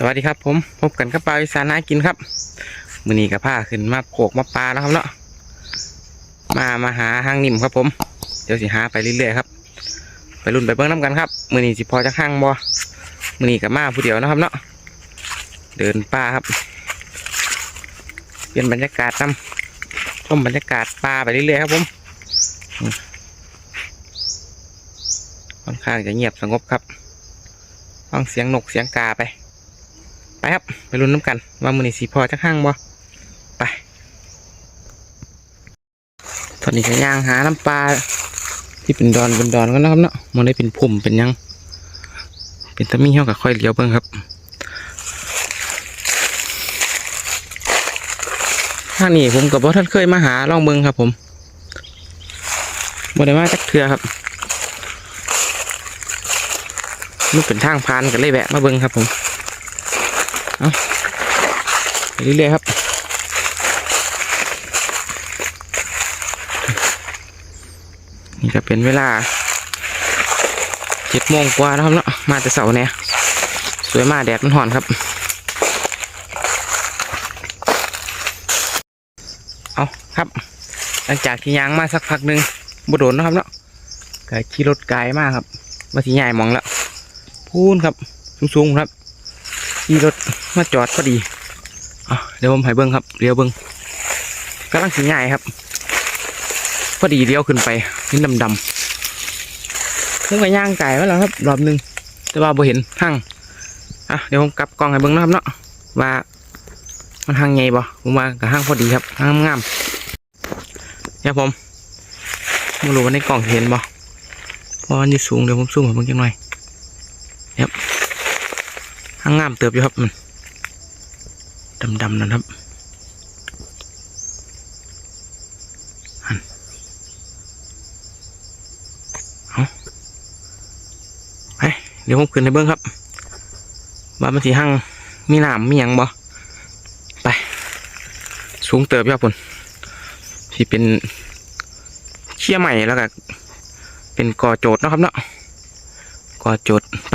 สวัสดีครับผมพบกันกับปลาวิสานากินครับมือนี้กับผ้าขึ้นมาโขกมาปลาแล้วครับเนาะมามาหาห้างนิ่มครับผม เดี๋ยวสิหาไปเรื่อยๆครับ ไปรุ่นไปเบิ้งน้ำกันครับมือนี้สิพอจะห้างบ่มือนี้กับมาผู้เดียวนะครับเนาะเดินป่าครับ เปลี่ยนบรรยากาศนำชมบรรยากาศป่าไปเรื่อยๆครับผมอืมค่อนข้างจะเงียบสงบครับฟังเสียงนกเสียงกาไป ไปครับ ไปลุ้นน้ำกัน ว่ามือนี้สีพอจะข้างบ่ไปตอนนี้ก็ย่างหาน้ำปลาที่เป็นดอนเป็นดอนก็นะครับเนาะมันได้เป็นพุ่มเป็นยังเป็นตะมีเฮากับค่อยเลี้ยวเบิ่งครับทางนี้ผมกับว่าท่านเคยมาหาล่องเบิ่งครับ ผมบ่ได้มาจักเทือครับมันเป็นทางพานกันเลยแวะมาเบิ่งครับผม เอาเรื่อยๆครับ นี่ก็เป็นเวลาเจ็ดโมงกว่าแล้วครับเนาะมาแต่เสาร์เนี่ยสวยมากแดดมันห่อนครับ เอาครับ หลังจากที่ยางมาสักพักหนึ่งบโดนนะครับเนาะก็ขี่รถไกลมากครับมาที่ใหญ่มองแล้วพูนครับ สูงๆครับ ขี่รถมาจอดพอดีเดี๋ยวผมให้เบิ้งครับเลี้ยวเบิ้งกำลังสีใหญ่ครับ พอดีเลี้ยวขึ้นไปนี่ดำๆผมก็ย่างไก่มาแล้วครับ รอบหนึง แต่ว่าบ่เห็นหั่งอะเดี๋ยวผมกลับกล้องให้เบิ้งนะครับเนาะว่ามันหั่งไงบ่ผมว่ากับหั่งพอดีครับหั่งงามเนี่ยผมไม่รู้ว่าในกล่องเห็นบ่เพราะมันอยู่สูงเดี๋ยวผมซูมให้เบิ่งจังหน่อยางงามเติบอยู่ครับมันดำๆนะครับเอาไปเดี๋ยวผมขึ้นให้เบิ้องครับว่ามันสีห้างมีหนามมีหยังบ่ไป สูงเติบยู่ครับผมที่เป็นเชี่ยใหม่แล้วก็เป็นกอโจดนะครับเนาะกอโจดไป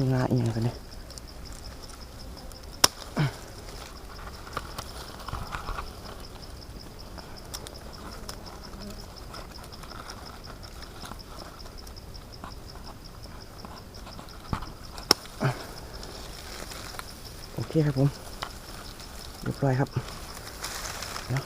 ยังไงยังกันเนี่ยโอเคครับผมเรียบร้อยครับเดี๋ยว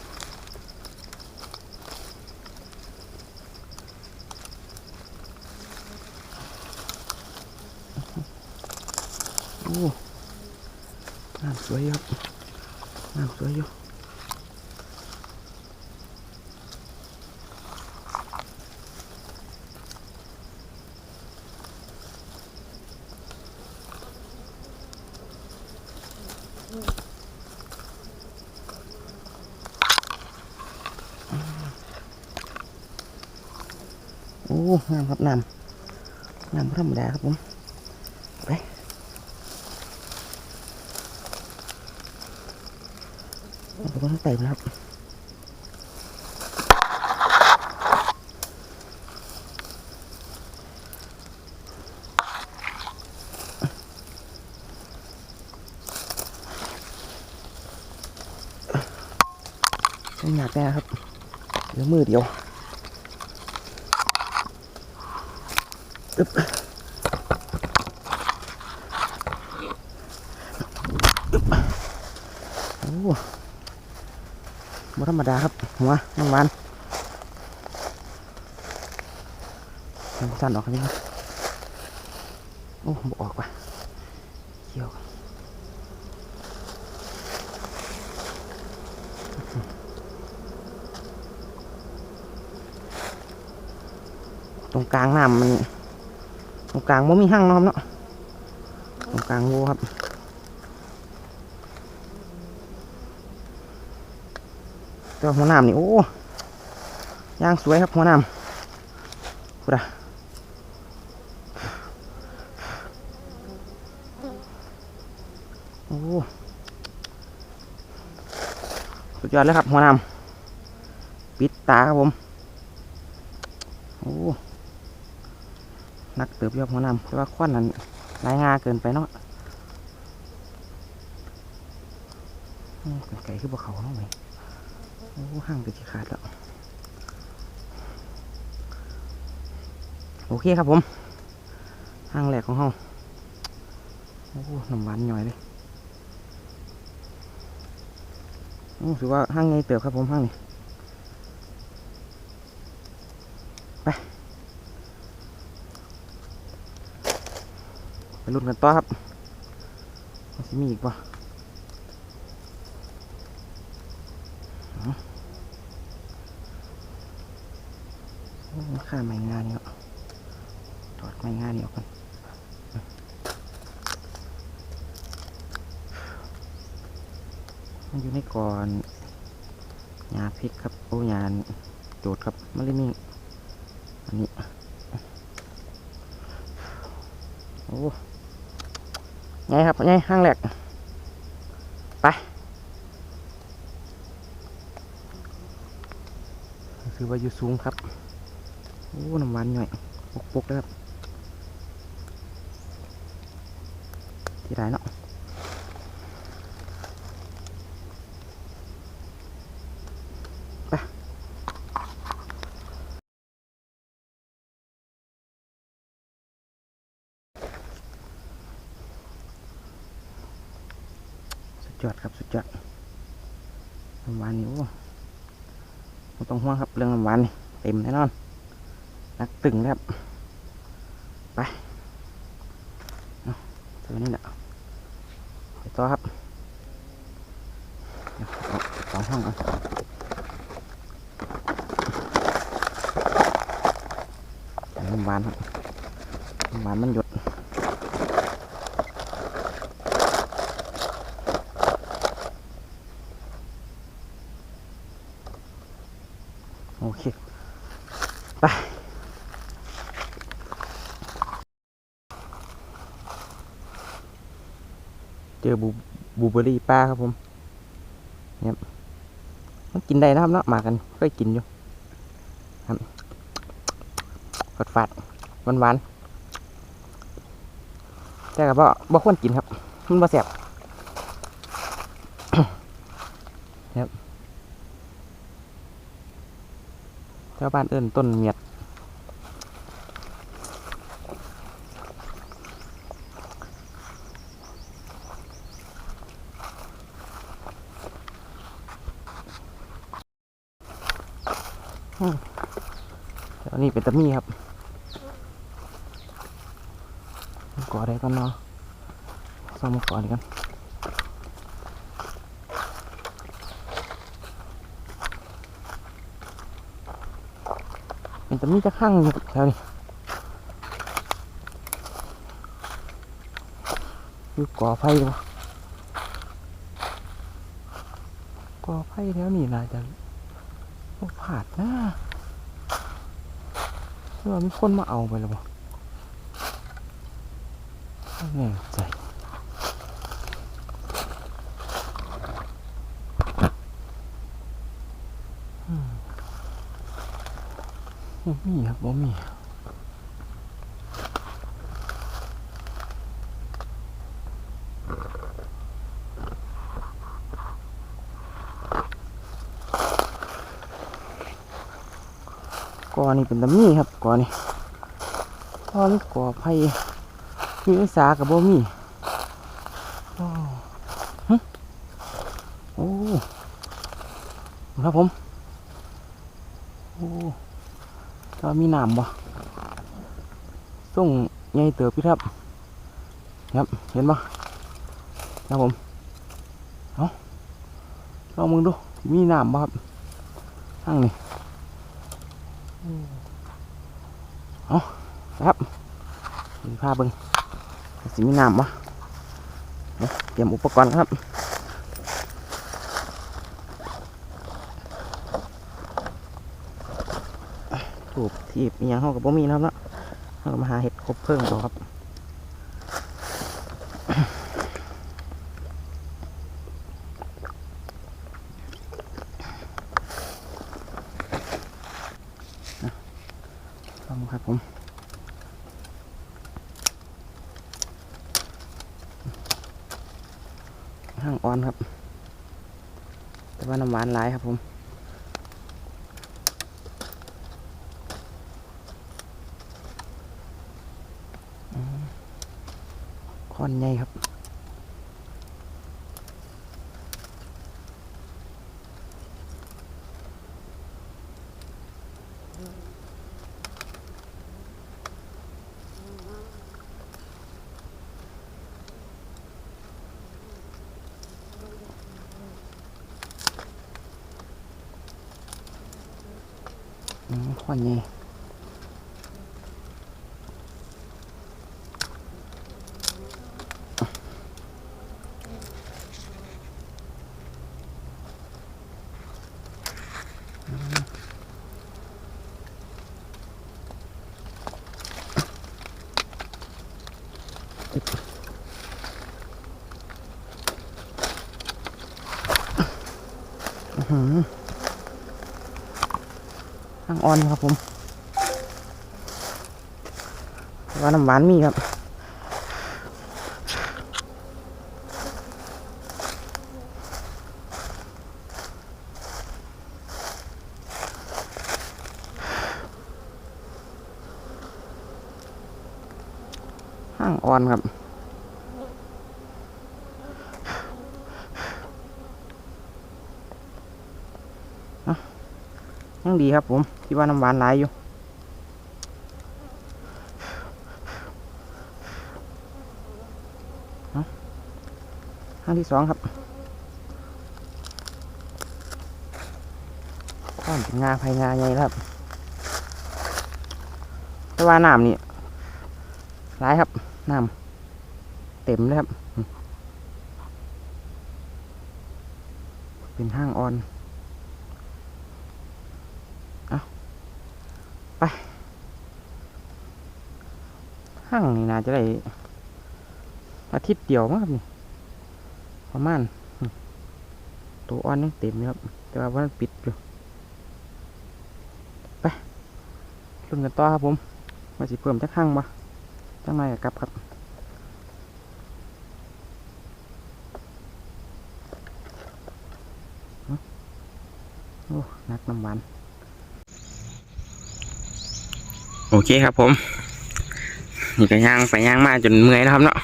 โอ้น้ำสวยครับน้ำสวยอยู่โอ้น้ำครับน้ำน้ำธรรมดาครับผมไป เอาไปทั้งเต็มนะครับหนักแน่ครับเหลือมือเดียวอึ๊บ ธรรมดาครับ หัวยังวันสั้นออกนี่ครับโอ้บออกว่ะเกี่ยวตรงกลางน้ำมัน ตรงกลางมันมีห้างนะครัเนาะตรงกลางโวครับ แตัวหัวน้ำนี่โอ้ย่างสวยครับหัวน้ำพูดอะโอ้สุดยอดเลยครับหัวน้ำปิดตาครับผมโอ้นักเติบยอดหัวน้ำแต่ว่าควันนั้นรายงาเกินไปเนาะโอ้เป็นไก่คือบ่เขาเนาะเว้ย โอ้ห่างไปที่ขาดแล้ว โอเคครับผมห้างแรกของเฮาโอ้หน้ำหวานหน่อยเลยโอ้ถือว่าห้างไงเติบครับผมห้างนี้ไปลุ้นกันต่อครับมันจะมีอีกป่ะ ข้าไม้งานนี่เนาะถอดไม้งานนี่ออกกันมันอยู่ในก่อนหญ้าพริกครับโอ้หญ้าโจดครับมันเลยมีอันนี้โอ้ไงครับไงห้างแหลกไปคือว่าอยู่สูงครับ โอ้น้ำหวานหน่อยปกๆเลยครับที่ไรเนาะไปสุดยอดครับสุดยอดน้ำหวานนี่โอ้ต้องห่วงครับเรื่องน้ำหวานเต็มแน่นอน นักตึงแล้วไปตัวนี้แหละไปต่อครับสองห้องเอาน้ำหวานครับน้ำหวานมันหยดโอเค ไป เจ อบูบูเบอรี่ป้าครับผมเนี่ยมันกินได้นะครับเนาะหมากันเคยกินอยู่ครับฝาดฝาดหวานหวานๆแต่กับบ่บ่ควรกินครับมันบ่แสบครับชาวบ้านเอิ้นต้นเมียดะมีครับก่อได้ก่อนเนาะซ่อมก่อนดีกันเป็นตะมีจะข้างอยู่แถวนี้อยู่ก่อไฟวะก่อไฟแถวนี้น่าจะบ่ผาดนะ เชื่อมีคนมาเอาไปแล้วบ่ไม่แน่ใจบ่มีครับบ่มี อนนี่เป็นตะมี่ครับกอนนี่กอนี่กอไผ่มีสากับบ่มีโอ้หึโอ้ครับผม โอ้ถ้ามีน้ำบ่ส่งใหญ่เติบพี่ครับ ครับ เห็นบ่ครับผม เอาลองมึงดู มีน้ำบ่ครับข้งนี่ เอาครับมีผ้าเบิงสิมีน้ำวะเตรียมอุปกรณ์ครับถูกทีบอย่างห้องกับบ่มีนะครับเนาะเรามาหาเห็ดครบเพิ่งต่อครับ ลองครับผมห้าง อ่อนครับ แต่ว่าน้ำหวานหลายครับผมอืมคอนใหญ่ครับ อืมควันใหญ่อื้อหือข้างอ่อนครับผมว่าน้ำหวานมีครับห้างอ่อนครับยังดีครับผม ที่ว่าน้ำหวานหลายอยู่ห้างที่สองครับข้ามเป็นงาภายงาใหญ่แล้วครับ แต่ว่าน้ำนี่หลายครับน้ำเต็มเลยครับ เป็นห้างอ่อน ห้างนี่นาจะได้อาทิตย์เดียวมั้งครับนี่ประมาณตัวอ่อนยังเต็มอยู่ครับ แต่ว่าวันปิดอยู่ไปลุ้นกันต่อครับผมว่าสิเพิ่มจักห้างบ่จังไรกับครับโอ้นักน้ำหวานโอเคครับผม นี่ก็ย่างไปย่างมาจนเมื่อยแล้วครับเนาะ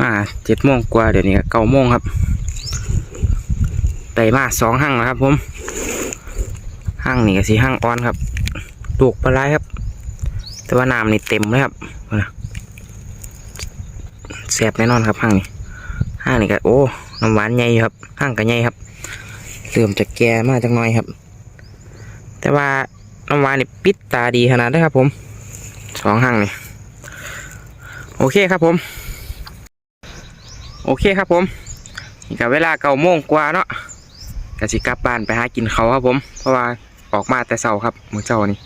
มาเจ็ดโมงกว่าเดี๋ยวนี้ก็เก้าโมงครับไต่มาสองห้างแล้วครับ ผมห้างนี่ก็สีห้างอ่อนครับลูกปลาไหลครับ แต่ว่าน้ำนี่เต็มเลยครับเอานะแสบแน่นอนครับห้างนี้ห้างนี่ก็โอ้น้ำหวานใหญ่ครับห้างก็ใหญ่ครับเริ่มจะแก่มากจังหน่อยครับ แต่ว่าน้ำหวานนี่ปิดตาดีขนาดเลยครับ ผมสองห้างนี่ โอเคครับผม โอเคครับผมนี่ก็เวลาเก้าโมงกว่าเนาะก็สิกลับบ้านไปหากินเขาครับผม เพราะว่าออกมาแต่เช้าครับมื้อเช้านี่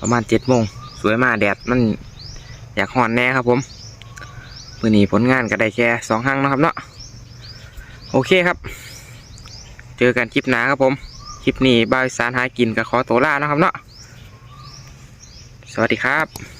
ประมาณเจ็ดโมงสวยมากแดดมันอยากหอนแน่ครับผมมื้อนี้ผลงานก็ได้แค่สองห้างเนาะครับเนาะโอเคครับ เจอกันคลิปหน้าครับผม คลิปนี้บ่าวสารหากินกับขอตัวลานะครับเนาะสวัสดีครับ